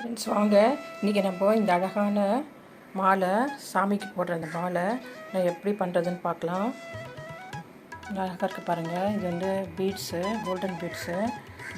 Friends வாங்க. இன்றைக்கி நம்ம இந்த அழகான மாலை சாமிக்கு போடுற அந்த மாலை நான் எப்படி பண்ணுறதுன்னு பார்க்கலாம். அழகாக இருக்குது பாருங்கள் இது வந்து பீட்ஸு கோல்டன் பீட்ஸு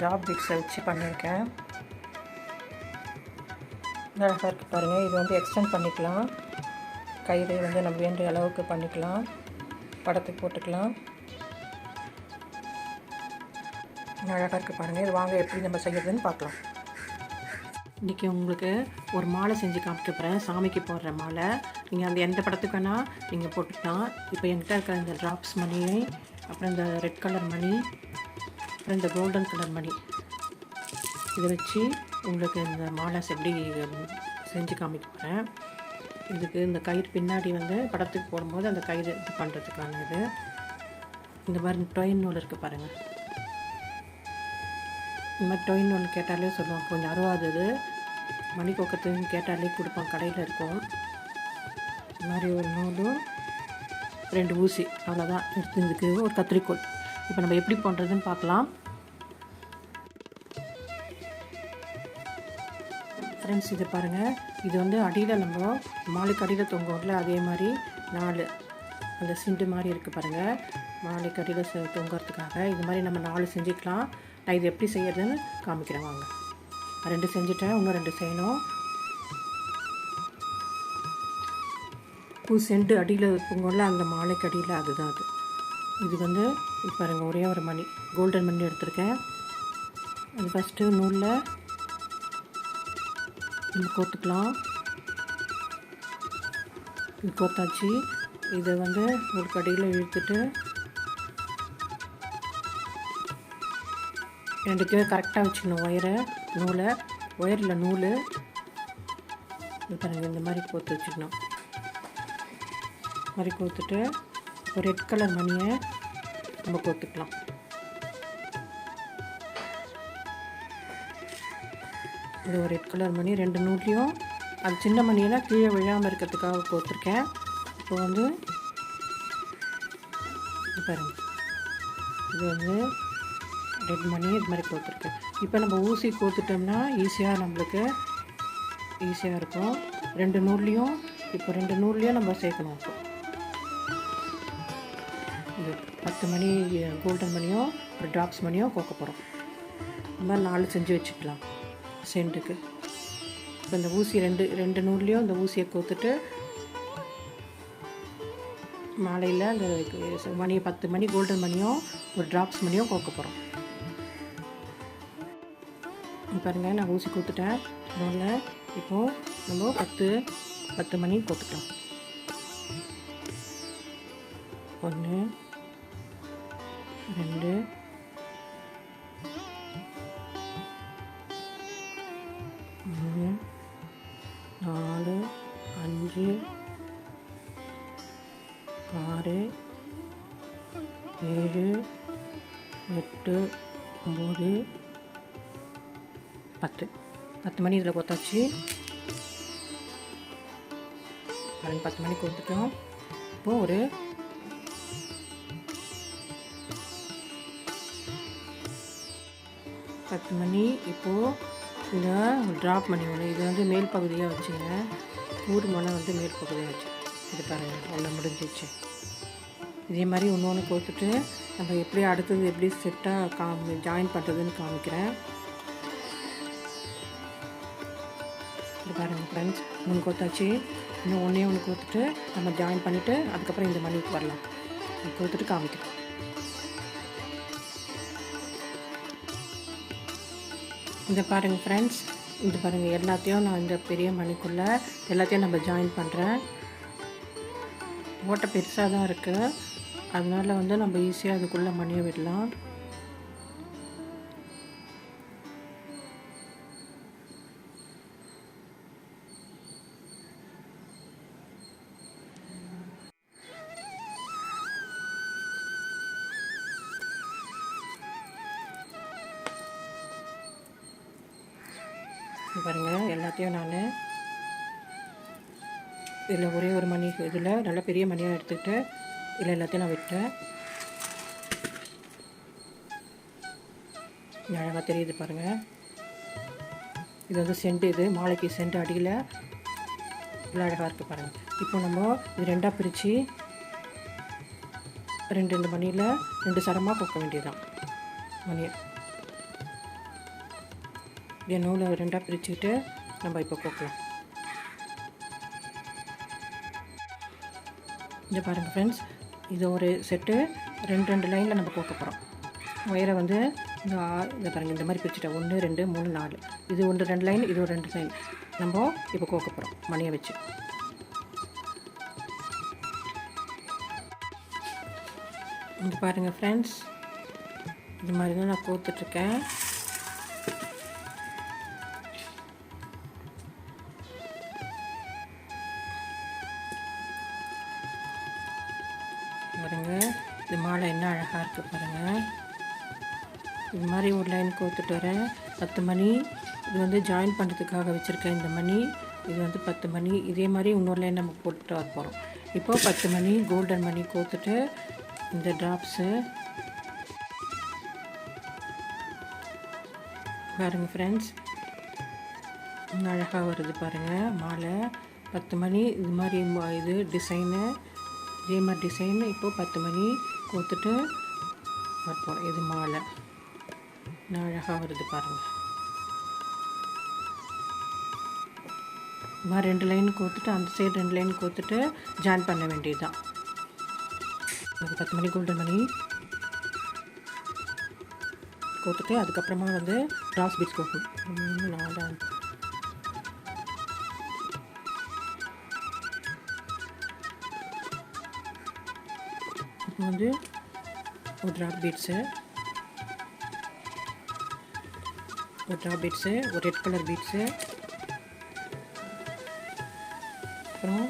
டாப் பீட்ஸை வச்சு பண்ணியிருக்கேன். அழகாக இருக்குது பாருங்கள் இது வந்து எக்ஸ்டெண்ட் பண்ணிக்கலாம். கயிறு வந்து நம்ம வேண்டிய அளவுக்கு பண்ணிக்கலாம். படத்துக்கு போட்டுக்கலாம். அழகாக இருக்குது பாருங்கள் இது வாங்க எப்படி நம்ம செய்கிறதுன்னு பார்க்கலாம். இன்றைக்கி உங்களுக்கு ஒரு மாலை செஞ்சு காமிக்க போகிறேன் சாமிக்கு போடுற மாலை. நீங்கள் அந்த எந்த படத்துக்கு வேணால் நீங்கள் போட்டுக்கலாம். இப்போ என்கிட்ட இருக்கிற இந்த ட்ராப்ஸ் மணி அப்புறம் இந்த ரெட் கலர் மணி அப்புறம் இந்த கோல்டன் கலர் மணி இதை வச்சு உங்களுக்கு இந்த மாலை எப்படி செஞ்சு காமிக்க போகிறேன் இதுக்கு இந்த கயிறு பின்னாடி வந்து படத்துக்கு போடும்போது அந்த கயிறு இது பண்ணுறதுக்கான இது. இந்த மாதிரி டொயின் நூல் இருக்குது பாருங்கள் இந்த மாதிரி டொயின் ஒன்று கேட்டாலே சொல்லுவான் கொஞ்சம் அருவாதது. மணி கேட்டாலே கொடுப்பான் கடையில் இருக்கும். இந்த மாதிரி ஒரு நூலும் ரெண்டு ஊசி. அவ்வளோதான் எடுத்துருக்கு ஒரு கத்திரிக்கோள். இப்போ நம்ம எப்படி பண்ணுறதுன்னு பார்க்கலாம். ஃப்ரெண்ட்ஸ் இது பாருங்கள் இது வந்து அடியில் நம்ம மாலைக்கு அடியில் தொங்குவோம்ல அதே மாதிரி நாலு. அந்த சிண்டு மாதிரி இருக்குது பாருங்கள் மாலைக்கு அடியில் தொங்குறதுக்காக. இது மாதிரி நம்ம நாலு செஞ்சுக்கலாம். நான் இது எப்படி செய்கிறதுன்னு காமிக்கிறேன் வாங்க. ரெண்டு செஞ்சுட்டேன் இன்னும் ரெண்டு செய்யணும். பூ செண்டு அடியில் தொங்கும்ல அந்த மாலைக்கு அடியில் அதுதான் அது. இது வந்து இப்போ பாருங்க ஒரே ஒரு மணி கோல்டன் மணி எடுத்திருக்கேன். அது ஃபஸ்ட்டு நூலில் நம்ம கோத்துக்கலாம். இது கோத்தாச்சு. இதை வந்து ஒரு கடியில் இழுத்துட்டு ரெண்டுத்தையும் கரெக்டாக வச்சுக்கணும். ஒயரை நூலை ஒயரில் நூல். இது பாருங்க இந்த மாதிரி கோத்து வச்சுக்கணும். இந்த மாதிரி கோத்துட்டு ஒரு ரெட் கலர் மணியை நம்ம கோத்துக்கலாம் இது ஒரு ரெட் கலர் மணி ரெண்டு நூல்லையும். அது சின்ன மணியெல்லாம் கீழே விழாமல் இருக்கிறதுக்காக கோத்துருக்கேன் இப்போ வந்து இது பாருங்க. இது வந்து ரெட் மணி இது மாதிரி கோத்துருக்கேன் இப்போ நம்ம ஊசி கோத்துட்டோம்னா ஈஸியாக நம்மளுக்கு ஈஸியாக இருக்கும். ரெண்டு நூல்லையும் இப்போ ரெண்டு நூல்லையும் நம்ம சேர்க்கணும் இப்போ. இது பத்து மணி கோல்டன் மணியும் ஒரு ட்ராப்ஸ் மணியும் கோக்க போகிறோம் இந்த மாதிரி நாலு செஞ்சு வச்சுக்கலாம் சென்ட்டுக்கு. இப்போ இந்த ஊசி ரெண்டு ரெண்டு நூல்லையும் இந்த ஊசியை கோத்துட்டு மாலையில் அந்த மணி பத்து மணி கோல்டன் மணியும் ஒரு ட்ராப்ஸ் மணியும் கோக்க போகிறோம் பாருங்கள் நான் ஊசி கொடுத்துட்டேன். அதனால் இப்போது நம்ம பத்து பத்து மணி கோத்துக்கலாம் ஒன்று ரெண்டு மூணு நாலு அஞ்சு ஆறு ஏழு எட்டு ஒம்பது பத்து. பத்து மணி இதில் கொத்தாச்சு பாருங்க பத்து மணிக்கு கொடுத்துட்டோம். இப்போது ஒரு பத்து மணி. இப்போது இந்த ட்ராப் பண்ணி ஒன்று இது வந்து மேல் பகுதியாக வச்சுங்க. ஊர் மலை வந்து மேல் பகுதியாக வச்சு. இது பாருங்கள் ஒன்று முடிஞ்சிச்சு. இதே மாதிரி ஒன்று ஒன்று நம்ம எப்படி அடுத்தது எப்படி செட்டாக காமி ஜாயின் பண்ணுறதுன்னு காமிக்கிறேன். இது பாருங்கள் ஃப்ரெண்ட்ஸ் மூணு கொடுத்தாச்சு இன்னும் ஒன்றே ஒன்று கொடுத்துட்டு நம்ம ஜாயின் பண்ணிவிட்டு அதுக்கப்புறம் இந்த மணிக்கு வரலாம். கொடுத்துட்டு காமிக்கிறோம் இந்த பாருங்கள் ஃப்ரெண்ட்ஸ் இது பாருங்கள் எல்லாத்தையும் நான் இந்த பெரிய மணிக்குள்ளே எல்லாத்தையும் நம்ம ஜாயின் பண்ணுறேன் ஓட்டை பெருசாக தான் இருக்குது அதனால் வந்து நம்ம ஈஸியாக அதுக்குள்ளே மணியை விடலாம். பாருங்கள் எல்லாத்தையும் நான் இதில் ஒரே ஒரு மணி இதில் நல்ல பெரிய மணியாக எடுத்துக்கிட்டு இதில் எல்லாத்தையும் நான் விட்டேன். அழகாக தெரியுது பாருங்கள் இது வந்து சென்ட் இது மாலைக்கு சென்ட் அடியில். இவ்வளோ அழகாக இருக்குது பாருங்கள் இப்போ நம்ம இது ரெண்டாக பிரித்து ரெண்டு ரெண்டு மணியில் ரெண்டு சரமாக கொக்க வேண்டியதுதான். மணியை என் நூலை ரெண்டாக பிரிச்சுக்கிட்டு நம்ம இப்போ கொக்கலாம். இங்கே பாருங்கள் ஃப்ரெண்ட்ஸ் இது ஒரு செட்டு. ரெண்டு ரெண்டு லைனில் நம்ம கோக்க போகிறோம் ஒயரை வந்து இந்த இதை பாருங்கள் இந்த மாதிரி பிரிச்சுட்டேன் ஒன்று ரெண்டு மூணு நாலு. இது ஒன்று ரெண்டு லைன் இது ஒரு ரெண்டு லைன் நம்ம இப்போ கோக்க போகிறோம் மணியை வச்சு. இங்கே பாருங்கள் ஃப்ரெண்ட்ஸ் இது மாதிரி தான் நான் கோத்துட்ருக்கேன் அழகாக இருக்குது பாருங்கள் இது மாதிரி ஒரு லைன் கோத்துட்டு வரேன். பத்து மணி. இது வந்து ஜாயின் பண்ணுறதுக்காக வச்சுருக்கேன் இந்த மணி. இது வந்து பத்து மணி. இதே மாதிரி இன்னொரு லைன் நம்ம போட்டுட்டு வர போகிறோம் இப்போது பத்து மணி கோல்டன் மணி கோத்துட்டு இந்த ட்ராப்ஸு பாருங்கள் ஃப்ரெண்ட்ஸ் இன்னும் அழகாக வருது பாருங்கள் மாலை பத்து மணி. இது மாதிரி இது டிசைனு இதே மாதிரி டிசைன் இப்போது பத்து மணி. கோத்துட்டு வைப்போம் இது மாலை. இன்னும் அழகாக வருது பாருங்கள் இது ரெண்டு லைன் கோத்துட்டு அந்த சைடு ரெண்டு லைன் கோத்துட்டு ஜாயின் பண்ண வேண்டியது தான் பத்து மணி கோல்டன் மணி. கோத்துட்டு அதுக்கப்புறமா வந்து டாஸ் பீட்ஸ் கோக்கணும் நாலு இதுக்கு வந்து ஒரு ட்ராப் பீட்ஸு ஒரு ட்ராப் பீட்ஸு ஒரு ரெட் கலர் பீட்ஸு அப்புறம்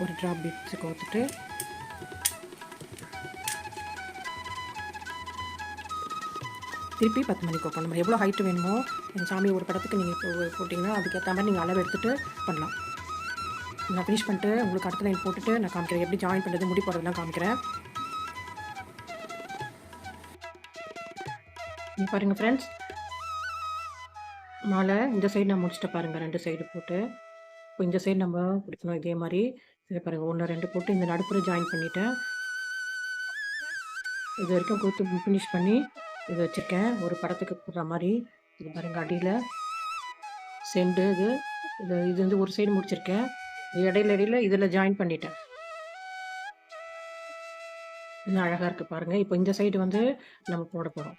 ஒரு ட்ராப் பீட்ஸு கோத்துட்டு திருப்பி பத்து மணிக்கு வைப்போம் நம்ம எவ்வளோ ஹைட்டு வேணுமோ எங்கள் சாமி ஒரு படத்துக்கு நீங்கள் போட்டிங்கன்னா அதுக்கேற்ற மாதிரி நீங்கள் அளவு எடுத்துகிட்டு பண்ணலாம் நான் ஃபினிஷ் பண்ணிட்டு உங்களுக்கு அடுத்த லைன் போட்டுட்டு நான் காமிக்கிறேன் எப்படி ஜாயின் பண்ணுறது முடி போடுறதுலாம் காமிக்கிறேன் நீ பாருங்கள் ஃப்ரெண்ட்ஸ் மாலை இந்த சைடு நான் முடிச்சுட்டு பாருங்கள் ரெண்டு சைடு போட்டு. இப்போ இந்த சைடு நம்ம பிடிக்கணும் இதே மாதிரி. இதை பாருங்கள் ஒன்று ரெண்டு போட்டு இந்த நடுப்புற ஜாயின் பண்ணிட்டேன். இது வரைக்கும் கொடுத்து ஃபினிஷ் பண்ணி இது வச்சுருக்கேன். ஒரு படத்துக்கு போடுற மாதிரி. இது பாருங்கள் அடியில். செண்டு இது. இது இது வந்து ஒரு சைடு முடிச்சிருக்கேன். இது இடையில இடையில இதில் ஜாயின் பண்ணிட்டேன். இன்னும் அழகாக இருக்குது பாருங்கள் இப்போ இந்த சைடு வந்து நம்ம போட போகிறோம்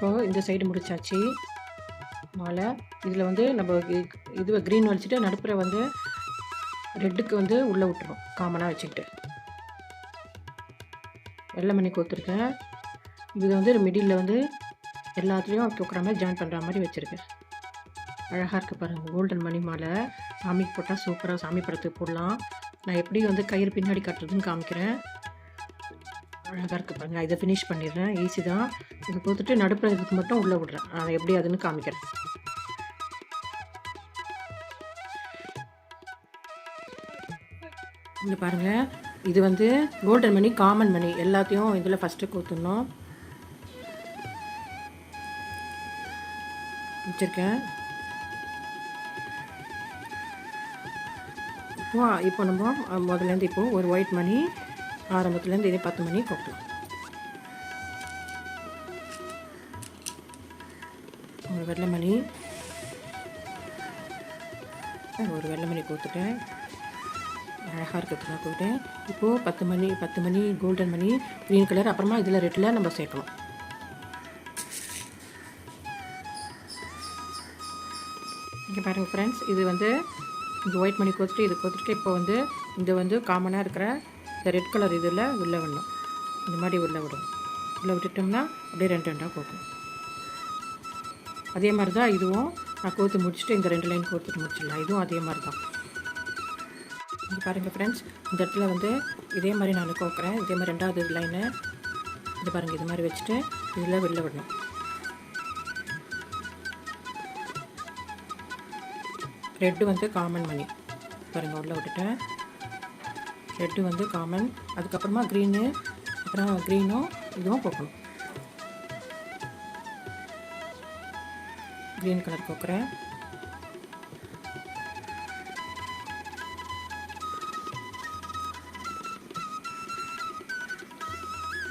இப்போ இந்த சைடு முடிச்சாச்சு. மாலை. இதில் வந்து நம்ம இது க்ரீன் வச்சுட்டு நடுப்புற வந்து ரெட்டுக்கு வந்து உள்ளே விட்டுரும் காமனாக வச்சுக்கிட்டு. வெள்ளை மணி கோத்துருக்கேன். இது வந்து மிடில் வந்து எல்லாத்துலேயும் தூக்குற மாதிரி ஜாயின் பண்ணுற மாதிரி வச்சுருக்கேன். அழகாக இருக்குது பாருங்கள் கோல்டன் மணி மாலை. சாமிக்கு போட்டால் சூப்பராக சாமி படத்துக்கு போடலாம். நான் எப்படி வந்து கயிறு பின்னாடி கட்டுறதுன்னு காமிக்கிறேன். அழகாக இருக்குது பாருங்கள் இதை ஃபினிஷ் பண்ணிடுறேன். ஈஸி தான். இதை கொடுத்துட்டு நடுப்புற இதுக்கு மட்டும் உள்ளே விட்றேன். அதை எப்படி அதுன்னு காமிக்கிறேன். இங்கே பாருங்கள் இது வந்து கோல்டன் மணி காமன் மணி எல்லாத்தையும் இதில் ஃபஸ்ட்டு கோத்துடணும் வச்சுருக்கேன். இப்போ இப்போ நம்ம முதலேருந்து இப்போது ஒரு ஒயிட் மணி ஆரம்பத்துலேருந்து இதே பத்து மணி போட்டுக்கலாம் ஒரு வெள்ளை மணி ஒரு வெள்ளை மணி கொடுத்துட்டேன். அழகாக இருக்கிறதுக்காக கொடுத்தேன் இப்போது பத்து மணி பத்து மணி கோல்டன் மணி க்ரீன் கலர் அப்புறமா இதில் ரெட்டில் நம்ம சேர்க்கணும் இங்கே பாருங்கள் ஃப்ரெண்ட்ஸ் இது வந்து இந்த ஒயிட் மணி கொடுத்துட்டு இது கொடுத்துட்டு இப்போ வந்து இது வந்து காமனாக இருக்கிற இந்த ரெட் கலர் இதில் உள்ளே விடணும். இந்த மாதிரி உள்ளே விடணும். உள்ளே விட்டுட்டோம்னா அப்படியே ரெண்டு ரெண்டாக கோக்கும் அதே மாதிரி தான் இதுவும் நான் கோர்த்து முடிச்சுட்டு இந்த ரெண்டு லைன் கோர்த்துட்டு முடிச்சிடலாம். இதுவும் அதே மாதிரி தான் இங்கே பாருங்கள் ஃப்ரெண்ட்ஸ் இந்த இடத்துல வந்து இதே மாதிரி நான் கோக்குறேன் இதே மாதிரி ரெண்டாவது லைனை இது பாருங்கள் இது மாதிரி வச்சுட்டு இதில் வெளில விடணும். ரெட்டு வந்து காமன் மணி பாருங்கள் உள்ளே விட்டுட்டேன். ரெட்டு வந்து காமன் அதுக்கப்புறமா க்ரீனு அப்புறம் க்ரீனும் இதுவும் போக்கணும் க்ரீன் கலர் கோக்குறேன்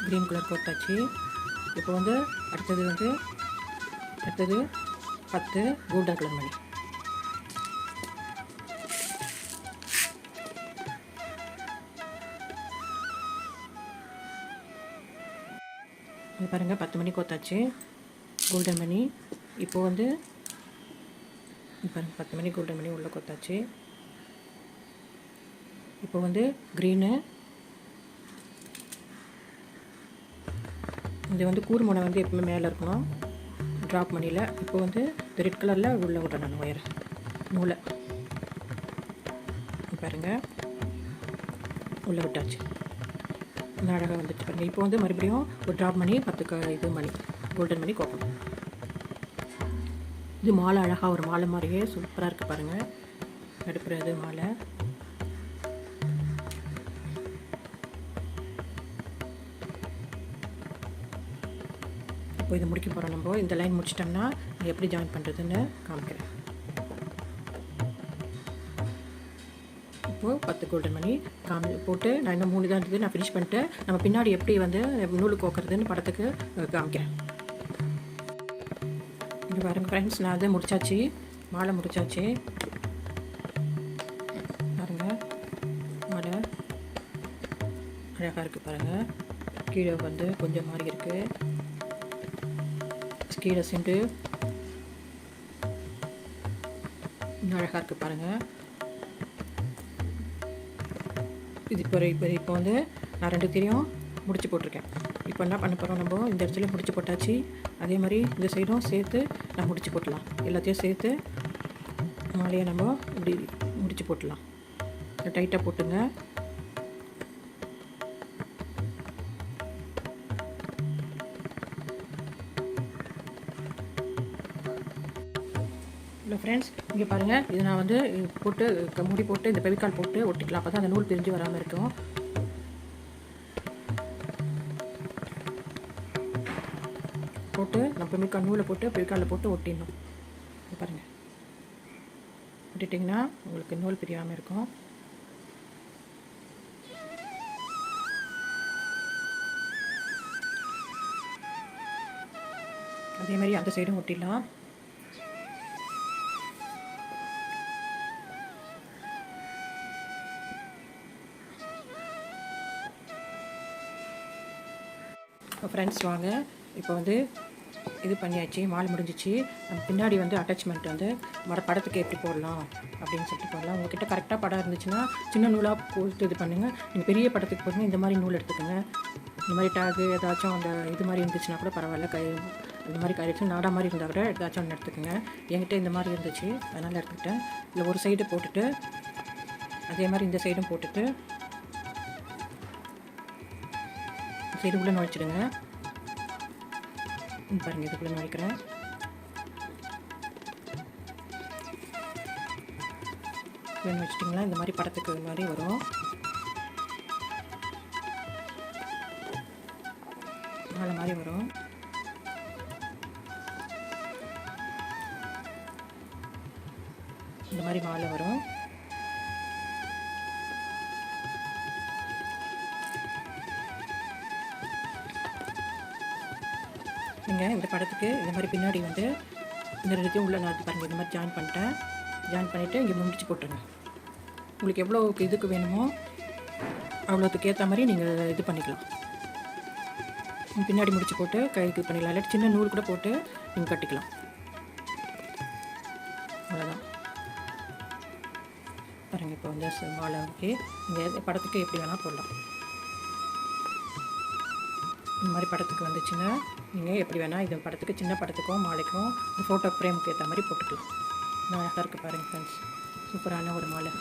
க்ரீன் கலர் போட்டாச்சு. இப்போ வந்து அடுத்தது வந்து அடுத்தது பத்து கூடா கிளம்பி பாருங்கள் பத்து மணி கோத்தாச்சு. கோல்டன் மணி இப்போ வந்து பாருங்கள் பத்து மணி கோல்டன் மணி உள்ளே கொத்தாச்சு. இப்போ வந்து க்ரீனு இது வந்து கூர்முனை வந்து எப்பவுமே மேலே இருக்கணும். ட்ராப் மணியில் இப்போ வந்து இந்த ரெட் கலரில் உள்ளே விட்றேன் நான் ஒயர் நூலை. பாருங்கள் உள்ளே விட்டாச்சு. இந்த அழகாக வந்துட்டு பாருங்க. இப்போ வந்து மறுபடியும் ஒரு ட்ராப் மணி பத்து இது மணி கோல்டன் மணி கோக்கணும் இது மாலை அழகாக ஒரு மாலை மாதிரியே சூப்பராக இருக்குது பாருங்கள் நடுப்புற இது மாலை. இப்போ இது முடிக்க போகிறோம் நம்ம. இந்த லைன் முடிச்சிட்டோம்னா எப்படி ஜாயின் பண்ணுறதுன்னு காமிக்கிறேன். இப்போது பத்து கோல்டன் மணி காமி போட்டு நான் இன்னும் மூணு தான் இருந்தது நான் ஃபினிஷ் பண்ணிட்டு நம்ம பின்னாடி எப்படி வந்து நூல் கோக்குறதுன்னு படத்துக்கு காமிக்கிறேன். இங்கே பாருங்கள் ஃப்ரெண்ட்ஸ் நான் அதை முடிச்சாச்சு. மாலை முடிச்சாச்சு. பாருங்கள் மாலை. அழகாக இருக்குது பாருங்கள் கீழே வந்து கொஞ்சம் மாறி இருக்குது கீழே சென்று இன்னும் அழகாக இருக்குது பாருங்கள் இது இப்போ இப்போ இப்போ வந்து நான் ரெண்டு தெரியும் முடிச்சு போட்டிருக்கேன். இப்போ என்ன பண்ண போகிறோம் நம்ம? இந்த இடத்துல முடிச்சு போட்டாச்சு. அதே மாதிரி இந்த சைடும் சேர்த்து நான் முடிச்சு போட்டலாம். எல்லாத்தையும் சேர்த்து மாலையை நம்ம இப்படி முடிச்சு போட்டலாம். டைட்டாக போட்டுங்க. இல்லை ஃப்ரெண்ட்ஸ் இங்கே பாருங்கள் இது நான் வந்து போட்டு க- முடி போட்டு இந்த பெவிக்கால் போட்டு ஒட்டிக்கலாம். அப்போ தான் அந்த நூல் பிரிஞ்சு வராமல் இருக்கும். போட்டு நான் பெவிக்கால் நூலை போட்டு பெவிக்காலில் போட்டு ஒட்டிடணும். பாருங்கள் ஒட்டிட்டிங்கன்னா உங்களுக்கு நூல் பிரியாமல் இருக்கும். அதே மாதிரி அந்த சைடும் ஒட்டிடலாம். ஃப்ரெண்ட்ஸ் வாங்க. இப்போ வந்து இது பண்ணியாச்சு மாலை முடிஞ்சிச்சு. நம்ம பின்னாடி வந்து அட்டாச்மெண்ட் வந்து மர படத்துக்கு எப்படி போடலாம் அப்படின்னு சொல்லிட்டு போடலாம். உங்ககிட்ட கரெக்டாக படம் இருந்துச்சுன்னா சின்ன நூலாக போட்டு இது பண்ணுங்கள் நீங்கள் பெரிய படத்துக்கு போடுங்க இந்த மாதிரி நூல் எடுத்துக்கோங்க. இந்த மாதிரி டேகு ஏதாச்சும் அந்த இது மாதிரி இருந்துச்சுன்னா கூட பரவாயில்ல. கை இந்த மாதிரி கரெக்டாக நாடா மாதிரி இருந்தால் கூட ஏதாச்சும் ஒன்று எடுத்துக்கோங்க. என்கிட்ட இந்த மாதிரி இருந்துச்சு அதனால் எடுத்துக்கிட்டேன். இல்லை ஒரு சைடு போட்டுட்டு அதே மாதிரி இந்த சைடும் போட்டுட்டு சைடு உள்ள நுழைச்சிடுங்க. ம், பாருங்க இதுக்குள்ள நுழைக்கிறேன். வேணும் இந்த மாதிரி படத்துக்கு மாதிரி வரும். மாலை மாதிரி வரும். இந்த மாதிரி மாலை வரும். நீங்கள் இந்த படத்துக்கு இந்த மாதிரி பின்னாடி வந்து இந்த ரெண்டுத்தையும் உள்ள நான் பாருங்கள் இந்த மாதிரி ஜாயின் பண்ணிட்டேன். ஜாயின் பண்ணிவிட்டு இங்கே முடிச்சு போட்டுருங்க. உங்களுக்கு எவ்வளோ இதுக்கு வேணுமோ அவ்வளோத்துக்கு ஏற்ற மாதிரி நீங்கள் இது பண்ணிக்கலாம். பின்னாடி முடிச்சு போட்டு கைக்கு பண்ணிடலாம். இல்லாட்டி சின்ன நூல் கூட போட்டு நீங்கள் கட்டிக்கலாம். அவ்வளோதான் பாருங்கள் இப்போ வந்து மாலை ஓகே நீங்கள் படத்துக்கு எப்படி வேணால் போடலாம். இந்த மாதிரி படத்துக்கு வந்துச்சுன்னா நீங்கள் எப்படி வேணால் இது படத்துக்கு சின்ன படத்துக்கும் மாலைக்கும் இந்த ஃபோட்டோ ஃப்ரேமுக்கு ஏற்ற மாதிரி போட்டுக்கலாம். நல்லா அழகாக இருக்குது பாருங்கள் ஃப்ரெண்ட்ஸ் சூப்பரான ஒரு மாலை.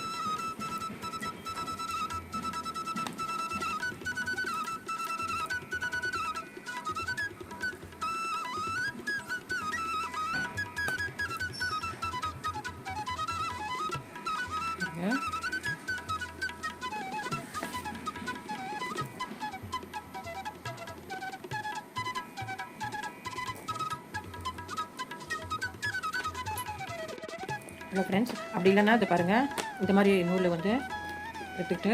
ஹலோ ஃப்ரெண்ட்ஸ் அப்படி இல்லைன்னா இது பாருங்கள் இந்த மாதிரி நூலில் வந்து எடுத்துக்கிட்டு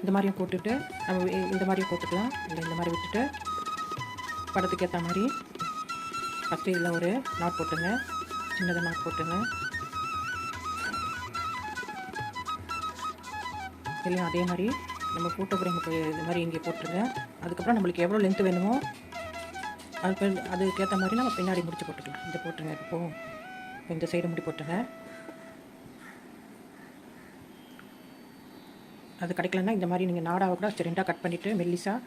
இந்த மாதிரியும் போட்டுட்டு நம்ம இந்த மாதிரியும் போட்டுக்கலாம். இல்லை இந்த மாதிரி விட்டுட்டு படத்துக்கு ஏற்ற மாதிரி ஃபஸ்ட்டு இதில் ஒரு நாட் போட்டுங்க. சின்னதாக நாட் போட்டுங்க. இல்லையா அதே மாதிரி நம்ம ஃபோட்டோ இது மாதிரி இங்கே போட்டுருங்க. அதுக்கப்புறம் நம்மளுக்கு எவ்வளோ லென்த்து வேணுமோ அதுக்கு அதுக்கேற்ற மாதிரி நம்ம பின்னாடி முடிச்சு போட்டுக்கலாம். இதை போட்டுருங்க இப்போது இப்போ இந்த சைடு முடி போட்டுருங்க அது கிடைக்கலன்னா இந்த மாதிரி நீங்கள் நாடாவை கூட ரெண்டாக கட் பண்ணிவிட்டு மெல்லிஸாக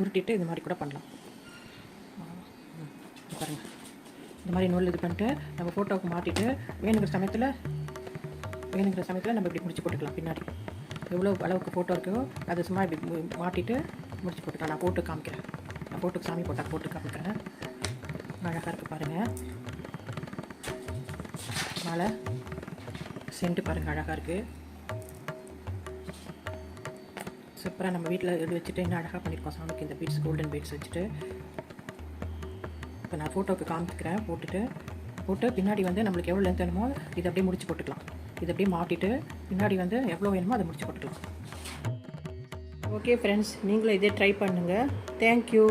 உருட்டிட்டு இது மாதிரி கூட பண்ணலாம். பாருங்கள் பாருங்க. இந்த மாதிரி நூல் இது பண்ணிட்டு நம்ம ஃபோட்டோவுக்கு மாட்டிட்டு வேணுங்கிற சமயத்தில் வேணுங்கிற சமயத்தில் நம்ம இப்படி முடிச்சு போட்டுக்கலாம் பின்னாடி. எவ்வளோ அளவுக்கு ஃபோட்டோ இருக்கோ அது சும்மா இப்படி மாட்டிட்டு முடிச்சு போட்டுக்கலாம். நான் போட்டு காமிக்கிறேன். நான் போட்டுக்கு சாமி போட்டால் போட்டு காமிக்கிறேன். அழகாக இருக்குது பாருங்கள் மாலை சென்ட்டு பாருங்கள் அழகாக இருக்குது சூப்பராக நம்ம வீட்டில் இது வச்சுட்டு என்ன அழகாக பண்ணியிருக்கோம் சாமிக்கு இந்த பீட்ஸ் கோல்டன் பீட்ஸ் வச்சுட்டு. இப்போ நான் ஃபோட்டோவுக்கு காமிக்கிறேன் போட்டுட்டு. போட்டு பின்னாடி வந்து நம்மளுக்கு எவ்வளோ லென்த் வேணுமோ இதை அப்படியே முடிச்சு போட்டுக்கலாம். இதை அப்படியே மாட்டிட்டு பின்னாடி வந்து எவ்வளோ வேணுமோ அதை முடிச்சு போட்டுக்கலாம். ஓகே ஃப்ரெண்ட்ஸ் நீங்களும் இதே ட்ரை பண்ணுங்கள் தேங்க்யூ